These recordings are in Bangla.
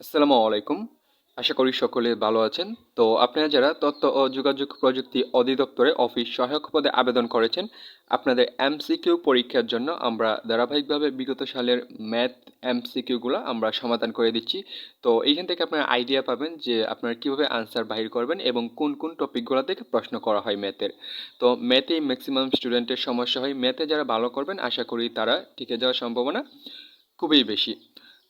আসসালামু আলাইকুম। আশা করি সকলে ভালো আছেন। তো আপনারা যারা তথ্য ও যোগাযোগ প্রযুক্তি অধিদপ্তরে অফিস সহায়ক পদে আবেদন করেছেন, আপনাদের এমসিকিউ পরীক্ষার জন্য আমরা ধারাবাহিকভাবে বিগত সালের ম্যাথ এমসিকিউগুলো আমরা সমাধান করে দিচ্ছি। তো এইখান থেকে আপনারা আইডিয়া পাবেন যে আপনারা কীভাবে আনসার বাহির করবেন এবং কোন কোন টপিকগুলো থেকে প্রশ্ন করা হয় ম্যাথের। তো ম্যাথেই ম্যাক্সিমাম স্টুডেন্টের সমস্যা হয়। ম্যাথে যারা ভালো করবেন, আশা করি তারা টিকে যাওয়ার সম্ভাবনা খুবই বেশি।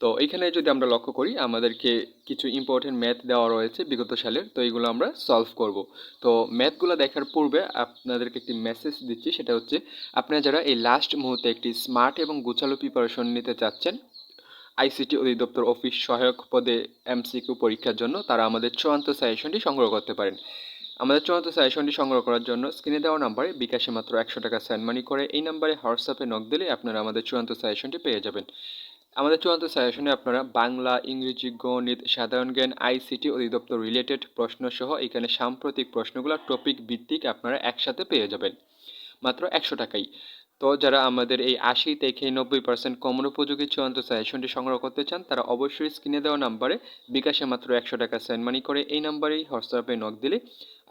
তো এইখানে যদি আমরা লক্ষ্য করি, আমাদেরকে কিছু ইম্পর্টেন্ট ম্যাথ দেওয়া রয়েছে বিগত সালের, তো এইগুলো আমরা সলভ করব। তো ম্যাথগুলো দেখার পূর্বে আপনাদেরকে একটি মেসেজ দিচ্ছি, সেটা হচ্ছে, আপনারা যারা এই লাস্ট মুহূর্তে একটি স্মার্ট এবং গোছালো প্রিপারেশন নিতে চাচ্ছেন আইসিটি অধিদপ্তর অফিস সহায়ক পদে এমসিকিউ পরীক্ষার জন্য, তারা আমাদের চূড়ান্ত সাজেশনটি সংগ্রহ করতে পারেন। আমাদের চূড়ান্ত সাজেশনটি সংগ্রহ করার জন্য স্ক্রিনে দেওয়া নাম্বারে বিকাশে মাত্র একশো টাকা সেন্ড মানি করে, এই নাম্বারে হোয়াটসঅ্যাপে নক দিলে আপনারা আমাদের চূড়ান্ত সাজেশনটি পেয়ে যাবেন। আমাদের চূড়ান্ত সাজেশনে আপনারা বাংলা, ইংরেজি, গণিত, সাধারণ জ্ঞান আইসিটি অধিদপ্তর রিলেটেড প্রশ্ন সহ এখানে সাম্প্রতিক প্রশ্নগুলো টপিক ভিত্তিক আপনারা একসাথে পেয়ে যাবেন। মাত্র একশো টাকাই। তো যারা আমাদের এই আশি থেকে নব্বই পার্সেন্ট কমন উপযোগী চূড়ান্ত সাজেশনটি সংগ্রহ করতে চান, তারা অবশ্যই স্ক্রিনে দেওয়া নাম্বারে বিকাশে মাত্র একশো টাকা সেন্ড মানি করে এই নাম্বারেই হোয়াটসঅ্যাপে নক দিলে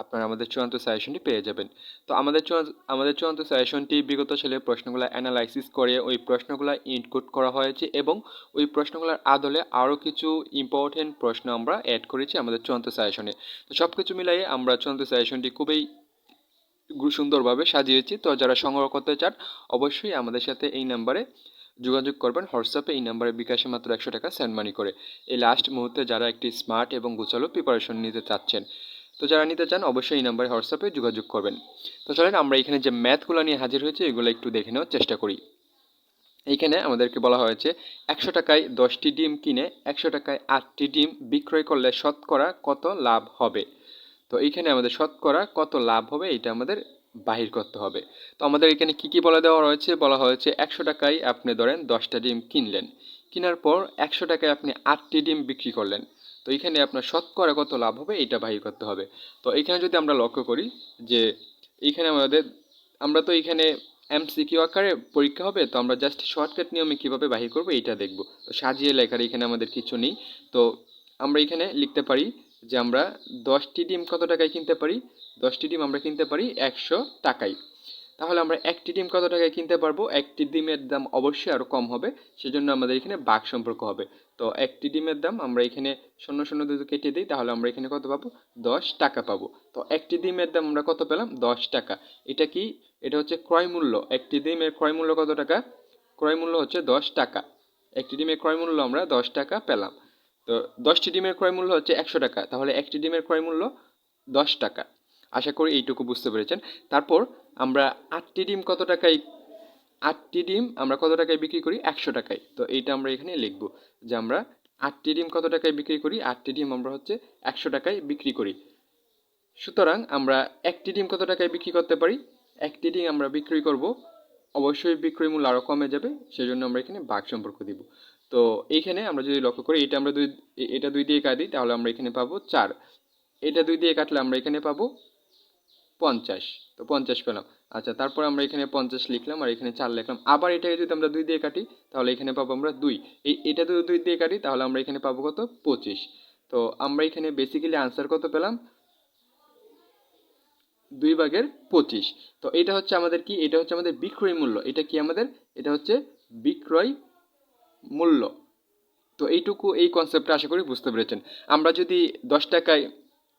আপনারা আমাদের চূড়ান্ত সাজেশনটি পেয়ে যাবেন। তো আমাদের চূড়ান্ত আমাদের চূড়ান্ত সাজেশনটি বিগত সালের প্রশ্নগুলো অ্যানালাইসিস করে ওই প্রশ্নগুলো ইনক্লুড করা হয়েছে এবং ওই প্রশ্নগুলোর আদলে আরও কিছু ইম্পর্টেন্ট প্রশ্ন আমরা অ্যাড করেছি আমাদের চূড়ান্ত সাজেশনে তো সব কিছু মিলিয়ে আমরা চূড়ান্ত সাজেশনটি খুবই সুন্দরভাবে সাজিয়েছি। তো যারা সংগ্রহ করতে চান, অবশ্যই আমাদের সাথে এই নাম্বারে যোগাযোগ করবেন। হোয়াটসঅ্যাপে এই নাম্বারে বিকাশে মাত্র একশো টাকা সেন্ড মানি করে। এই লাস্ট মুহূর্তে যারা একটি স্মার্ট এবং গোছালো প্রিপারেশন নিতে চাচ্ছেন, তো যারা নিতে চান, অবশ্যই এই নাম্বারে হোয়াটসঅ্যাপে যোগাযোগ করবেন। তো চলেন, আমরা এখানে যে ম্যাথগুলো নিয়ে হাজির হয়েছে, এগুলো একটু দেখে নেওয়ার চেষ্টা করি। এইখানে আমাদেরকে বলা হয়েছে, একশো টাকায় দশটি ডিম কিনে একশো টাকায় আটটি ডিম বিক্রয় করলে শতকরা কত লাভ হবে? তো এইখানে আমাদের শতকরা কত লাভ হবে এটা আমাদের বাহির করতে হবে। তো আমাদের এখানে কি কি বলে দেওয়া রয়েছে? বলা হয়েছে একশো টাকায় আপনি ধরেন দশটা ডিম কিনলেন। কেনার পর একশো টাকায় আপনি আটটি ডিম বিক্রি করলেন। তো এখানে আপনার শতকরা কত লাভ হবে এটা বাহির করতে হবে। তো এখানে যদি আমরা লক্ষ্য করি যে এইখানে আমাদের, আমরা তো এখানে এমসিকিউ আকারে পরীক্ষা হবে, তো আমরা জাস্ট শর্টকাট নিয়মে কীভাবে বাহির করব এইটা দেখব। তো সাজিয়ে লেখার এখানে আমাদের কিছু নেই। তো আমরা এখানে লিখতে পারি যে আমরা দশটি ডিম কত টাকায় কিনতে পারি? দশটি ডিম আমরা কিনতে পারি একশো টাকায়। তাহলে আমরা একটি ডিম কত টাকায় কিনতে পারব? একটি ডিমের দাম অবশ্যই আরও কম হবে, সেজন্য আমাদের এখানে বাঘ সম্পর্ক হবে। তো একটি ডিমের দাম আমরা এখানে শূন্য শূন্য দুটো কেটে দিই, তাহলে আমরা এখানে কত পাবো? দশ টাকা পাবো। তো একটি ডিমের দাম আমরা কত পেলাম? দশ টাকা। এটা কি? এটা হচ্ছে ক্রয় মূল্য। একটি ডিমের ক্রয় মূল্য কত টাকা? ক্রয় মূল্য হচ্ছে দশ টাকা। একটি ডিমের ক্রয় মূল্য আমরা দশ টাকা পেলাম। তো দশটি ডিমের ক্রয় মূল্য হচ্ছে একশো টাকা। তাহলে একটি ডিমের ক্রয় মূল্য দশ টাকা। আশা করি এইটুকু বুঝতে পেরেছেন। তারপর আমরা আটটি ডিম কত টাকায়, আটটি ডিম আমরা কত টাকায় বিক্রি করি? একশো টাকায়। তো এইটা আমরা এখানে লিখব যে আমরা আটটি ডিম কত টাকায় বিক্রি করি? আটটি ডিম আমরা হচ্ছে একশো টাকায় বিক্রি করি। সুতরাং আমরা একটি ডিম কত টাকায় বিক্রি করতে পারি? একটি ডিম আমরা বিক্রি করব। অবশ্যই বিক্রয় মূল্য আরও কমে যাবে, সেজন্য আমরা এখানে বাঘ সম্পর্ক দিব। তো এইখানে আমরা যদি লক্ষ্য করি এটা আমরা দুই এটা দুই দিয়ে কাটি, তাহলে আমরা এখানে পাবো চার। এটা দুই দিয়ে কাটলে আমরা এখানে পাবো পঞ্চাশ। তো পঞ্চাশ পেলাম। আচ্ছা তারপর আমরা এখানে পঞ্চাশ লিখলাম আর এখানে চার লিখলাম। আবার এটাকে যদি আমরা দুই দিয়ে কাটি, তাহলে এখানে পাবো আমরা দুই। এই, এটা যদি দুই দিয়ে কাটি, তাহলে আমরা এখানে পাবো কত? পঁচিশ। তো আমরা এখানে বেসিক্যালি আনসার কত পেলাম? দুই ভাগের পঁচিশ। তো এটা হচ্ছে আমাদের কি? এটা হচ্ছে আমাদের বিক্রয় মূল্য। এটা কি আমাদের? এটা হচ্ছে বিক্রয় মূল্য। তো এইটুকু এই কনসেপ্টটা আশা করি বুঝতে পেরেছেন। আমরা যদি দশ টাকায়,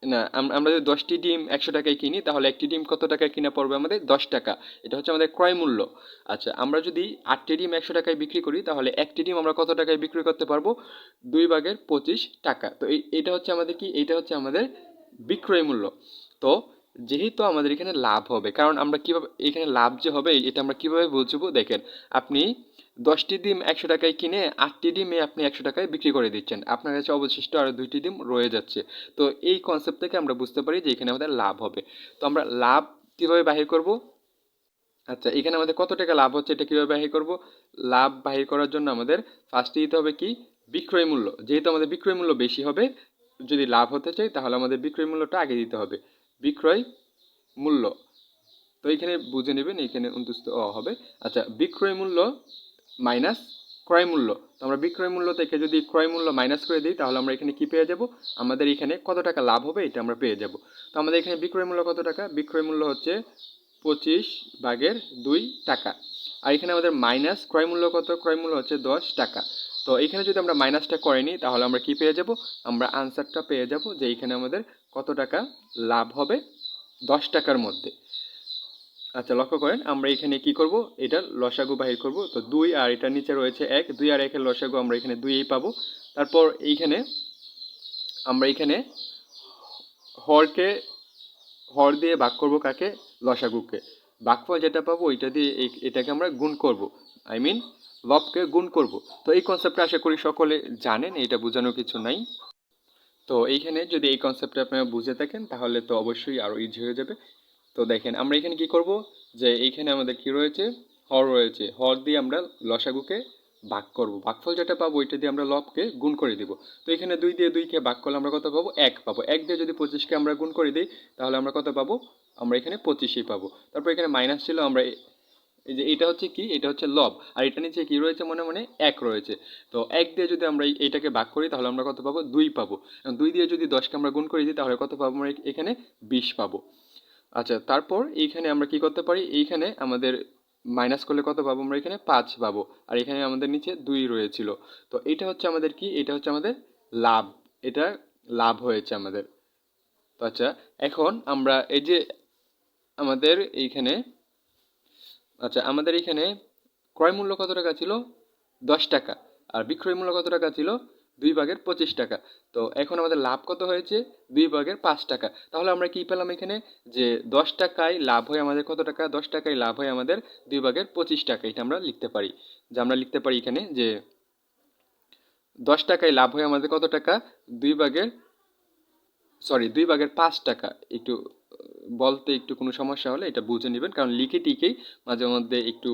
না আমরা যদি দশটি ডিম একশো টাকায় কিনি, তাহলে একটি ডিম কত টাকায় কিনা পড়বে আমাদের দশ টাকা। এটা হচ্ছে আমাদের ক্রয় মূল্য। আচ্ছা আমরা যদি আটটি ডিম একশো টাকায় বিক্রি করি, তাহলে একটি ডিম আমরা কত টাকায় বিক্রি করতে পারব? দুই ভাগের পঁচিশ টাকা। তো এই এটা হচ্ছে আমাদের কি? এটা হচ্ছে আমাদের বিক্রয় মূল্য। তো যেহেতু আমাদের এখানে লাভ হবে, কারণ আমরা কীভাবে, এখানে লাভ যে হবে, এটা আমরা কীভাবে বুঝব? দেখেন, আপনি দশটি ডিম একশো টাকায় কিনে আটটি ডিমে আপনি একশো টাকায় বিক্রি করে দিচ্ছেন। আপনার কাছে অবশিষ্ট আরও দুইটি ডিম রয়ে যাচ্ছে। তো এই কনসেপ্ট থেকে আমরা বুঝতে পারি যে এখানে আমাদের লাভ হবে। তো আমরা লাভ কীভাবে বাহির করব? আচ্ছা এখানে আমাদের কত টাকা লাভ হচ্ছে এটা কীভাবে বাহির করব? লাভ বাহির করার জন্য আমাদের ফার্স্টে দিতে হবে কি? বিক্রয় মূল্য। যেহেতু আমাদের বিক্রয় মূল্য বেশি হবে, যদি লাভ হতে চাই তাহলে আমাদের বিক্রয় মূল্যটা আগে দিতে হবে। বিক্রয় মূল্য। তো এখানে বুঝে নেবেন, এখানে উনত্রিশ অ হবে। আচ্ছা বিক্রয় মূল্য মাইনাস ক্রয় মূল্য। তো আমরা বিক্রয় মূল্য থেকে যদি ক্রয় মূল্য মাইনাস করে দিই, তাহলে আমরা এখানে কি পেয়ে যাব? আমাদের এখানে কত টাকা লাভ হবে, এটা আমরা পেয়ে যাব। তো আমাদের এখানে বিক্রয় মূল্য কত টাকা? বিক্রয় মূল্য হচ্ছে পঁচিশ ভাগের দুই টাকা। আর এখানে আমাদের মাইনাস ক্রয় মূল্য কত? ক্রয় মূল্য হচ্ছে দশ টাকা। তো এখানে যদি আমরা মাইনাসটা করে নিই, তাহলে আমরা কি পেয়ে যাব? আমরা আনসারটা পেয়ে যাব যে এখানে আমাদের কত টাকা লাভ হবে? দশ টাকার মধ্যে। আচ্ছা লক্ষ্য করেন, আমরা এখানে কি করব? এটা লসাগু বাহির করব। তো দুই আর এটার নিচে রয়েছে এক, দুই আর একের লসাগু আমরা এখানে দুইই পাবো। তারপর এইখানে আমরা এখানে হরকে, হর দিয়ে ভাগ করব কাকে? লসাগুকে। ভাগফল যেটা পাবো, ওইটা দিয়ে এটাকে আমরা গুণ করব। আই মিন, লবকে গুণ করব। তো এই কনসেপ্টটা আশা করি সকলে জানেন, এটা বোঝানোর কিছু নাই। তো এইখানে যদি এই কনসেপ্টটা আপনারা বুঝে থাকেন, তাহলে তো অবশ্যই আরও ইজি হয়ে যাবে। তো দেখেন, আমরা এখানে কি করব? যে এইখানে আমাদের কি রয়েছে? হর রয়েছে। হর দিয়ে আমরা লসাগুকে ভাগ করব। ভাগফল যেটা পাবো, ওইটা দিয়ে আমরা লবকে গুণ করে দিব। তো এখানে দুই দিয়ে দুইকে ভাগ করলে আমরা কত পাবো? এক পাবো। এক দিয়ে যদি পঁচিশকে আমরা গুণ করে দিই, তাহলে আমরা কত পাবো? আমরা এখানে পঁচিশই পাবো। তারপর এখানে মাইনাস ছিল, আমরা এই যে এটা হচ্ছে কি? এটা হচ্ছে লব। আর এটা নিচে কি রয়েছে? মনে মনে এক রয়েছে। তো এক দিয়ে যদি আমরা এই- এইটাকে ভাগ করি, তাহলে আমরা কত পাবো? দুই পাবো। দুই দিয়ে যদি দশকে আমরা গুণ করে দিই তাহলে কত পাবো? আমরা এখানে বিশ পাবো। আচ্ছা তারপর এইখানে আমরা কি করতে পারি? এইখানে আমাদের মাইনাস করলে কত পাবো? আমরা এখানে পাঁচ পাবো। আর এখানে আমাদের নিচে দুই রয়েছিল। তো এটা হচ্ছে আমাদের কি? এটা হচ্ছে আমাদের লাভ। এটা লাভ হয়েছে আমাদের। তো আচ্ছা এখন আমরা এই যে আমাদের এইখানে আচ্ছা আমাদের এখানে ক্রয় মূল্য কত টাকা ছিল? দশ টাকা। আর বিক্রয় মূল্য কত টাকা ছিল? দুই ভাগের পঁচিশ টাকা। তো এখন আমাদের লাভ কত হয়েছে? দুই ভাগের পাঁচ টাকা। তাহলে আমরা কি পেলাম এখানে? যে দশ টাকায় লাভ হয় আমাদের কত টাকা? দশ টাকায় লাভ হয় আমাদের দুই ভাগের পঁচিশ টাকা। এটা আমরা লিখতে পারি। যে আমরা লিখতে পারি এখানে যে দশ টাকায় লাভ হয় আমাদের কত টাকা? দুই ভাগের, সরি, দুই ভাগের পাঁচ টাকা। একটু বলতে একটু কোনো সমস্যা হলে এটা বুঝে নেবেন। কারণ লিখে টিকেই মাঝে মধ্যে একটু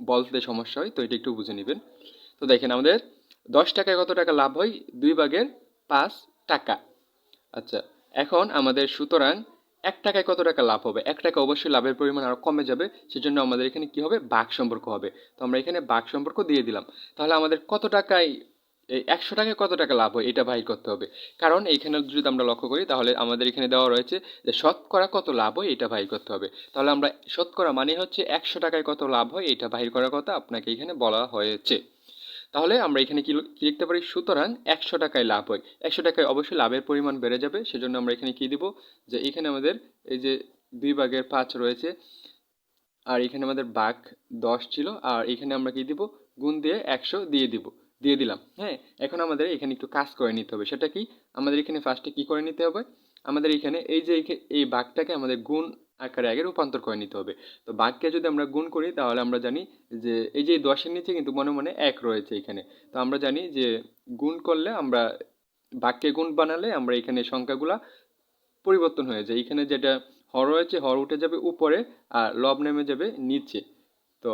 বলতে সমস্যা হয়, তো এটা একটু বুঝে নেবেন। তো দেখেন আমাদের দশ টাকায় কত টাকা লাভ হয়? দুই ভাগের পাঁচ টাকা। আচ্ছা এখন আমাদের সুতরাং এক টাকায় কত টাকা লাভ হবে? এক টাকা অবশ্যই লাভের পরিমাণ আরও কমে যাবে, সেজন্য আমাদের এখানে কি হবে? বাঘ সম্পর্ক হবে। তো আমরা এখানে বাঘ সম্পর্ক দিয়ে দিলাম। তাহলে আমাদের কত টাকায় এই একশো টাকায় কত টাকা লাভ হয়? এটা বাহির করতে হবে। কারণ এইখানে যদি আমরা লক্ষ্য করি, তাহলে আমাদের এখানে দেওয়া রয়েছে যে শতকরা কত লাভ হয়, এটা বাহির করতে হবে। তাহলে আমরা শতকরা মানে হচ্ছে একশো টাকায় কত লাভ হয়, এটা বাহির করার কথা আপনাকে এখানে বলা হয়েছে। তাহলে আমরা এখানে কি লিখতে পারি? সুতরাং একশো টাকায় লাভ হয়। একশো টাকায় অবশ্যই লাভের পরিমাণ বেড়ে যাবে। সেজন্য আমরা এখানে কি দিব? যে এখানে আমাদের এই যে দুই ভাগের পাঁচ রয়েছে, আর এখানে আমাদের বাঘ দশ ছিল। আর এখানে আমরা কি দিব? গুণ দিয়ে একশো দিয়ে দিব। দিয়ে দিলাম। হ্যাঁ এখন আমাদের এখানে একটু কাজ করে নিতে হবে। সেটা কি? আমাদের এখানে ফার্স্টে কি করে নিতে হবে? আমাদের এখানে এই যে এই বাঘটাকে আমাদের গুণ আকারে আগে রূপান্তর করে নিতে হবে। তো বাঘকে যদি আমরা গুণ করি, তাহলে আমরা জানি যে এই যে দশের নিচে কিন্তু মনে মনে এক রয়েছে এখানে। তো আমরা জানি যে গুণ করলে আমরা বাক্যে গুণ বানালে আমরা এখানে সংখ্যাগুলা পরিবর্তন হয়ে যায়। এখানে যেটা হর রয়েছে, হর উঠে যাবে উপরে আর লব নেমে যাবে নিচে। তো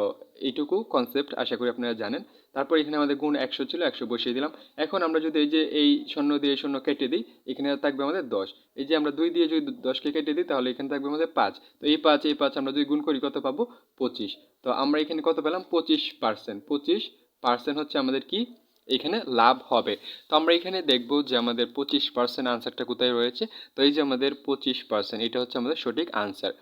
এইটুকু কনসেপ্ট আশা করি আপনারা জানেন। তারপর এখানে আমাদের গুণ একশো ছিল, একশো বসিয়ে দিলাম। এখন আমরা যদি এই যে এই শূন্য দিয়ে শূন্য কেটে দিই, এখানে থাকবে আমাদের দশ। এই যে আমরা দুই দিয়ে যদি দশকে কেটে দিই, তাহলে এখানে থাকবে আমাদের পাঁচ। তো এই পাঁচ এই পাঁচ আমরা যদি গুণ করি, কত পাবো? পঁচিশ। তো আমরা এখানে কত পেলাম? পঁচিশ পার্সেন্ট পঁচিশ পার্সেন্ট হচ্ছে আমাদের কি? এখানে লাভ হবে। তো আমরা এখানে দেখব যে আমাদের পঁচিশ পার্সেন্ট আনসারটা কোথায় রয়েছে। তো এই যে আমাদের পঁচিশ পার্সেন্ট এটা হচ্ছে আমাদের সঠিক আনসার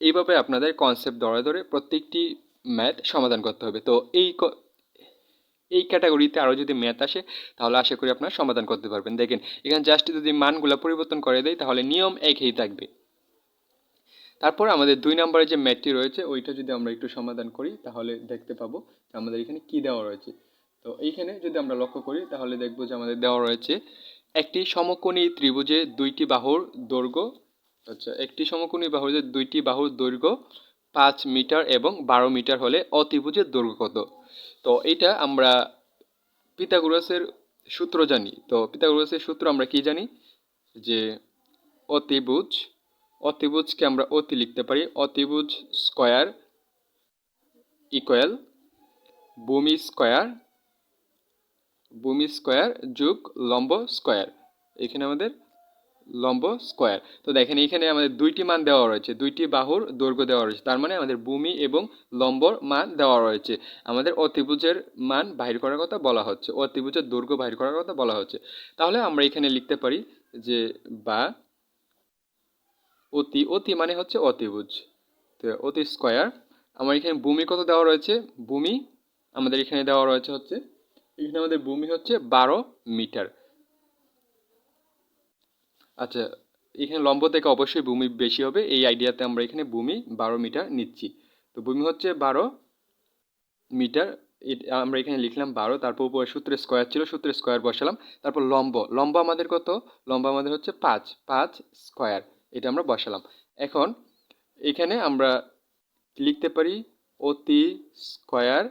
এইভাবে আপনাদের কনসেপ্ট ধরে ধরে প্রত্যেকটি ম্যাথ সমাধান করতে হবে। তো এই এই ক্যাটাগরিতে আরও যদি ম্যাথ আসে, তাহলে আশা করি আপনারা সমাধান করতে পারবেন। দেখেন, এখানে জাস্ট যদি মানগুলো পরিবর্তন করে দেয় তাহলে নিয়ম একই থাকবে। তারপর আমাদের দুই নম্বরে যে ম্যাথটি রয়েছে, ওইটা যদি আমরা একটু সমাধান করি, তাহলে দেখতে পাবো আমাদের এখানে কি দেওয়া রয়েছে। তো এইখানে যদি আমরা লক্ষ্য করি, তাহলে দেখব যে আমাদের দেওয়া রয়েছে, একটি সমকোণী ত্রিভুজে দুইটি বাহুর দৈর্ঘ্য আচ্ছা একটি সমকোণী বাহুর দুইটি বাহুর দৈর্ঘ্য পাঁচ মিটার এবং বারো মিটার হলে অতিভুজের দৈর্ঘ্য কত? তো এইটা আমরা পিথাগোরাসের সূত্র জানি। তো পিথাগোরাসের সূত্র আমরা কি জানি? যে অতিভুজ অতিভুজকে আমরা অতি লিখতে পারি অতিভুজ স্কয়ার ইকুয়াল ভূমি স্কয়ার ভূমি স্কয়ার যোগ লম্ব স্কয়ার। এখানে আমাদের লম্ব স্কোয়ার। তো দেখেন এখানে আমাদের দুইটি মান দেওয়া রয়েছে। দুইটি বাহুর দৈর্ঘ্য দেওয়া রয়েছে। তার মানে আমাদের ভূমি এবং লম্বর মান দেওয়া রয়েছে। আমাদের অতিভুজের মান বাহির করার কথা বলা হচ্ছে। অতিভুজের দৈর্ঘ্য বাহির করার কথা বলা হচ্ছে। তাহলে আমরা এখানে লিখতে পারি যে বা অতি অতি মানে হচ্ছে অতিভুজ। তো অতি স্কোয়ার। আমার এখানে ভূমি কত দেওয়া রয়েছে? ভূমি আমাদের এখানে দেওয়া রয়েছে হচ্ছে, এখানে আমাদের ভূমি হচ্ছে বারো মিটার। আচ্ছা এখানে লম্ব থেকে অবশ্যই ভূমি বেশি হবে। এই আইডিয়াতে আমরা এখানে ভূমি বারো মিটার নিচ্ছি। তো ভূমি হচ্ছে বারো মিটার। আমরা এখানে লিখলাম বারো, তারপর উপরে সূত্রের স্কোয়ার ছিল সূত্রের স্কোয়ার বসালাম। তারপর লম্ব লম্ব আমাদের কত? লম্ব আমাদের হচ্ছে পাঁচ পাঁচ স্কোয়ার, এটা আমরা বসালাম। এখন এখানে আমরা লিখতে পারি অতি স্কোয়ার,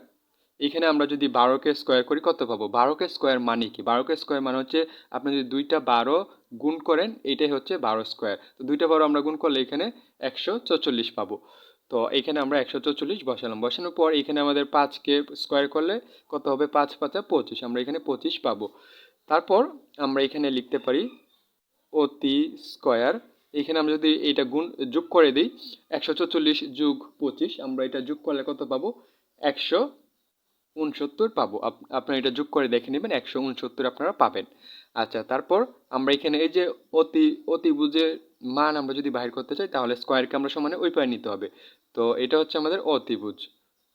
এখানে আমরা যদি বারোকে স্কোয়ার করি, কত পাবো? বারোকে স্কোয়ার মানে কি? বারোকে স্কোয়ার মানে হচ্ছে, আপনি যদি দুইটা বারো গুণ করেন এটাই হচ্ছে বারো স্কোয়ার। তো দুইটা বারো আমরা গুণ করলে এখানে একশো চৌচল্লিশ পাবো। তো এখানে আমরা একশো চৌচল্লিশ বসালাম। বসানোর পর এখানে আমাদের পাঁচকে স্কোয়ার করলে কত হবে? পাঁচ পাঁচা পঁচিশ। আমরা এখানে পঁচিশ পাবো। তারপর আমরা এখানে লিখতে পারি অতি স্কোয়ার। এখানে আমরা যদি এটা গুণ, যোগ করে দিই, একশো চৌচল্লিশ যোগ পঁচিশ, আমরা এটা যোগ করলে কত পাবো? একশো উনসত্তর পাবো। আপনারা এটা যোগ করে দেখে নেবেন, একশো উনসত্তর আপনারা পাবেন। আচ্ছা তারপর আমরা এখানে এই যে অতি, অতিভুজের মান আমরা যদি বাহির করতে চাই, তাহলে স্কোয়ারকে আমরা সমানে ওই পায়ে নিতে হবে। তো এটা হচ্ছে আমাদের অতিভুজ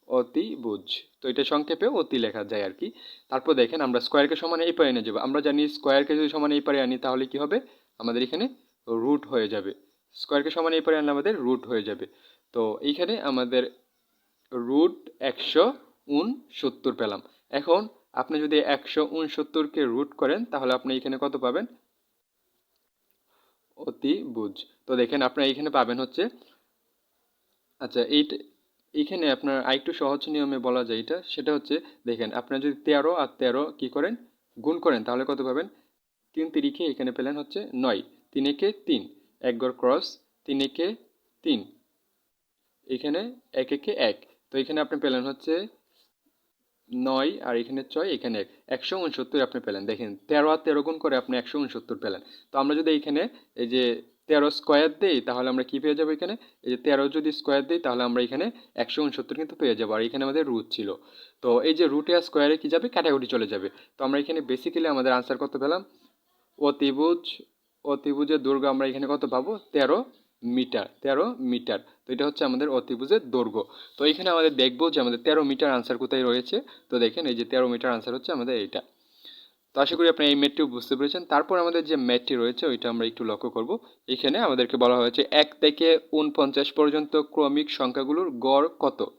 অতিভুজ। তো এটা সংক্ষেপে অতি লেখা যায় আর কি। তারপর দেখেন আমরা স্কোয়ারকে সমানে এই পায়ে নিয়ে যাব। আমরা জানি স্কোয়ারকে যদি সমানে এই পারে আনি, তাহলে কি হবে? আমাদের এখানে রুট হয়ে যাবে। স্কোয়ারকে সমানে এই পারে আনলে আমাদের রুট হয়ে যাবে। তো এইখানে আমাদের রুট একশো উনসত্তর পেলাম। এখন আপনি যদি একশো উনসত্তরকে রুট করেন, তাহলে আপনি এখানে কত পাবেন? অতি বুঝ তো দেখেন, আপনার এইখানে পাবেন হচ্ছে আচ্ছা এইটা এইখানে আপনার আরেকটু সহজ নিয়মে বলা যায় এটা, সেটা হচ্ছে, দেখেন, আপনার যদি তেরো আর তেরো কি করেন, গুণ করেন, তাহলে কত পাবেন? তিন তিরিখে এখানে পেলেন হচ্ছে নয়। তিন একে তিন। এক গড় ক্রস তিন একে তিন। এখানে এক একে এক। তো এখানে আপনি পেলেন হচ্ছে নয় আর এখানে ছয়, এখানে এক। একশো উনসত্তর আপনি পেলেন। দেখেন, তেরো আর তেরো গুণ করে আপনি একশো উনসত্তর পেলেন। তো আমরা যদি এখানে এই যে তেরো স্কোয়ার দিই, তাহলে আমরা কি পেয়ে যাব এখানে? এই যে তেরো যদি স্কোয়ার দিই, তাহলে আমরা এখানে একশো উনসত্তর কিন্তু পেয়ে যাব। আর এখানে আমাদের রুট ছিল। তো এই যে রুটে আর স্কোয়ারে কী যাবে? কাটাকুটি চলে যাবে। তো আমরা এখানে বেসিক্যালি আমাদের আনসার কত পেলাম? অতিভুজ, অতিভুজের দৈর্ঘ্য আমরা এখানে কত পাবো? তেরো মিটার, তেরো মিটার। তো এটা হচ্ছে আমাদের অতিভুজের দৈর্ঘ্য। তো এখানে আমাদের দেখব যে আমাদের তেরো মিটার আনসার কোথায় রয়েছে। তো দেখেন, এই যে তেরো মিটার আনসার হচ্ছে আমাদের এইটা। তো আশা করি আপনি এই ম্যাটটিও বুঝতে পেরেছেন। তারপর আমাদের যে ম্যাটটি রয়েছে, ওইটা আমরা একটু লক্ষ্য করব। এখানে আমাদেরকে বলা হয়েছে, এক থেকে উনপঞ্চাশ পর্যন্ত ক্রমিক সংখ্যাগুলোর গড় কত?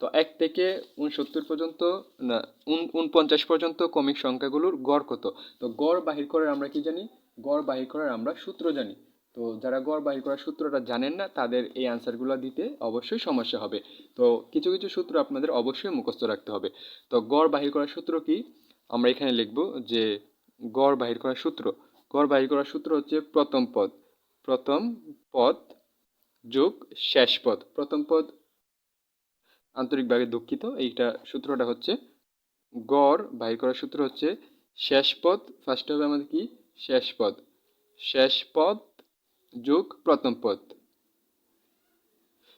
তো এক থেকে উনসত্তর পর্যন্ত, না উন- উনপঞ্চাশ পর্যন্ত ক্রমিক সংখ্যাগুলোর গড় কত? তো গড় বাহির করার আমরা কি জানি? গড় বাহির করার আমরা সূত্র জানি। তো যারা গড় বাহির করার সূত্রটা জানেন না, তাদের এই আনসারগুলো দিতে অবশ্যই সমস্যা হবে। তো কিছু কিছু সূত্র আপনাদের অবশ্যই মুখস্থ রাখতে হবে। তো গড় বাহির করার সূত্র কি? আমরা এখানে লিখব যে গড় বাহির করার সূত্র। গড় বাহির করার সূত্র হচ্ছে প্রথম পদ। প্রথম পদ যোগ শেষ পদ। প্রথম পদ আন্তরিকভাবে দুঃখিত, এইটা সূত্রটা হচ্ছে গড় বাহির করার সূত্র হচ্ছে শেষ পদ। ফার্স্ট হবে আমাদের কি? শেষ পদ। শেষ পদ যোগ প্রথম পদ।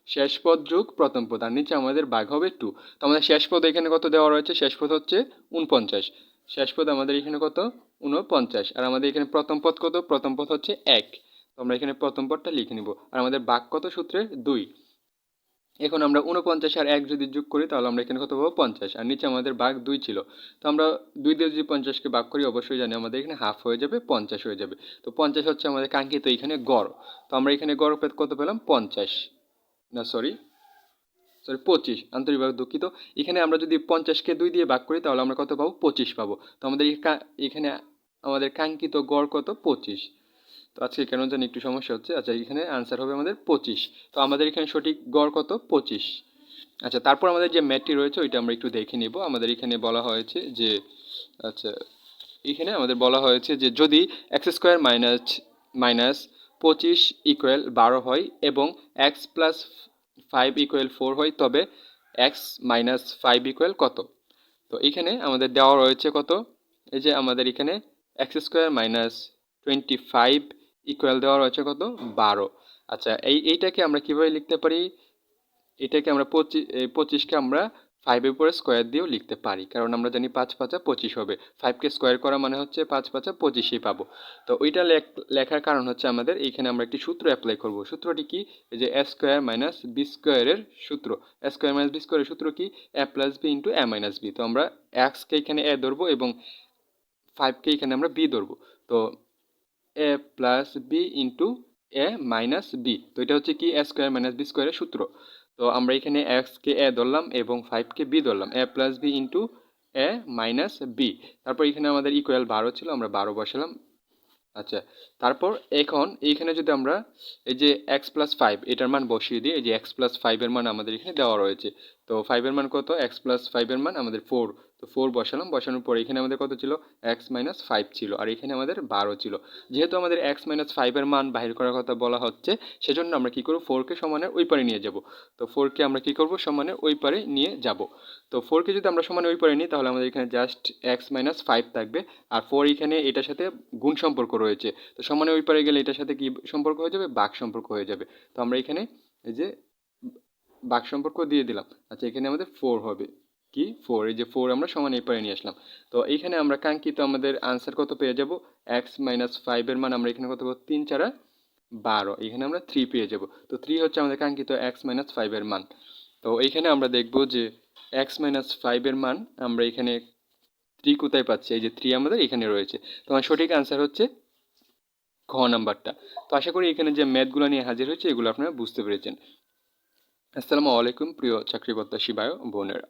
শেষ পদ যোগ প্রথম পদ, আর নিচে আমাদের বাঘ হবে টু তো আমাদের শেষ পদ এখানে কত দেওয়া রয়েছে? শেষ পদ হচ্ছে উনপঞ্চাশ শেষ পদ আমাদের এখানে কত? উনপঞ্চাশ আর আমাদের এখানে প্রথম পদ কত? প্রথম পদ হচ্ছে এক। তো আমরা এখানে প্রথম পদটা লিখে নিব। আর আমাদের বাঘ কত সূত্রে দুই। এখন আমরা উনপঞ্চাশ আর এক যদি যোগ করি, তাহলে আমরা এখানে কত পাবো? পঞ্চাশ। আর নিচে আমাদের বাঘ দুই ছিল। তো আমরা দুই দিয়ে যদি পঞ্চাশকে ভাগ করি, অবশ্যই জানি আমাদের এখানে হাফ হয়ে যাবে, পঞ্চাশ হয়ে যাবে। তো পঞ্চাশ হচ্ছে আমাদের কাঙ্ক্ষিত এখানে গড়। তো আমরা এখানে গড় পে- কত পেলাম? পঞ্চাশ। না সরি সরি পঁচিশ। আন্তরিকভাবে দুঃখিত। এখানে আমরা যদি পঞ্চাশকে দুই দিয়ে ভাগ করি, তাহলে আমরা কত পাবো? পঁচিশ পাবো। তো আমাদের এখানে আমাদের কাঙ্ক্ষিত গড় কত? পঁচিশ। তো আজকে কেন জানি একটু সমস্যা হচ্ছে। আচ্ছা এখানে আনসার হবে আমাদের পঁচিশ। তো আমাদের এখানে সঠিক গড় কত? পঁচিশ। আচ্ছা তারপর আমাদের যে ম্যাটটি রয়েছে, ওইটা আমরা একটু দেখে নেব। আমাদের এখানে বলা হয়েছে যে আচ্ছা এখানে আমাদের বলা হয়েছে যে যদি এক্স স্কোয়ার মাইনাস মাইনাস পঁচিশ ইকুয়াল বারো হয় এবং X plus five equal four হয়, তবে এক্স মাইনাস ফাইভ ইকুয়াল কত? তো এখানে আমাদের দেওয়া রয়েছে কত? এই যে আমাদের এখানে X square minus twenty five equal দেওয়া রয়েছে কত? বারো। আচ্ছা এই, এইটাকে আমরা কীভাবে লিখতে পারি? এটাকে আমরা পঁচিশ পঁচিশকে আমরা ফাইভের উপরে স্কোয়ার দিয়েও লিখতে পারি, কারণ আমরা জানি পাঁচ পাঁচা পঁচিশ হবে। ফাইভকে স্কোয়ার করা মানে হচ্ছে পাঁচ পাঁচা পঁচিশই পাবো। তো ওইটা লেখার কারণ হচ্ছে আমাদের এইখানে আমরা একটি সূত্র অ্যাপ্লাই করব। সূত্রটি কি? যে এ স্কোয়ার মাইনাস বি স্কোয়ারের সূত্র। এ স্কোয়ার মাইনাস বি স্কোয়ারের সূত্র কি? A plus B into A minus B তো আমরা এক্সকে এখানে এ ধরবো এবং ফাইভকে এখানে আমরা বি ধরবো। তো A plus B into A minus B তো এটা হচ্ছে কি? এ স্কোয়ার মাইনাস বি স্কোয়ারের সূত্র। তো আমরা এখানে এক্সকে এ ধরলাম এবং ফাইভকে বি ধরলাম। A plus B into A minus B তারপর এখানে আমাদের ইকুয়াল বারো ছিল, আমরা বারো বসালাম। আচ্ছা তারপর এখন এইখানে যদি আমরা এই যে এক্স প্লাস ফাইভ এটার মান বসিয়ে দিই, এই যে এক্স প্লাস ফাইভের মান আমাদের এখানে দেওয়া রয়েছে। তো ফাইভের মান কত? এক্স প্লাস ফাইভের মান আমাদের ফোর তো ফোর বসালাম, বসানোর পর এখানে আমাদের কত ছিল? এক্স মাইনাস ফাইভ ছিল, আর এখানে আমাদের বারো ছিল। যেহেতু আমাদের এক্স মাইনাস ফাইভের মান বাহির করার কথা বলা হচ্ছে, সেজন্য আমরা কী করব? ফোরকে সমানের ওই পারে নিয়ে যাব। তো ফোরকে আমরা কী করব? সমানের ওই পারে নিয়ে যাব। তো ফোরকে যদি আমরা সমানে ওই পারে নিই, তাহলে আমাদের এখানে জাস্ট এক্স মাইনাস ফাইভ থাকবে। আর ফোর এখানে এটার সাথে গুণ সম্পর্ক রয়েছে। তো সমানে ওই পারে গেলে এটার সাথে কি সম্পর্ক হয়ে যাবে? বাঘ সম্পর্ক হয়ে যাবে। তো আমরা এখানে এই যে বাক সম্পর্ক দিয়ে দিলাম। আচ্ছা এখানে আমাদের ফোর হবে। কি? ফোর এই যে ফোর আমরা সমান এই পারে নিয়ে আসলাম। তো এইখানে আমরা কাঙ্ক্ষিত আমাদের আনসার কত পেয়ে যাব? এক্স মাইনাস ফাইভের মান আমরা এখানে কত পাবো? তিন, চারা বারো। এখানে আমরা থ্রি পেয়ে যাব। তো থ্রি হচ্ছে আমাদের কাঙ্ক্ষিত এক্স মাইনাস ফাইভের মান। তো এইখানে আমরা দেখব যে এক্স মাইনাস ফাইভের মান আমরা এখানে থ্রি কোথায় পাচ্ছি? এই যে থ্রি আমাদের এখানে রয়েছে। তো আমার সঠিক আনসার হচ্ছে ঘ নাম্বারটা। তো আশা করি এখানে যে ম্যাথগুলো নিয়ে হাজির হয়েছে, এগুলো আপনারা বুঝতে পেরেছেন। আসসালামু আলাইকুম, প্রিয় চাকরি প্রত্যাশী ভাই ও বোনেরা।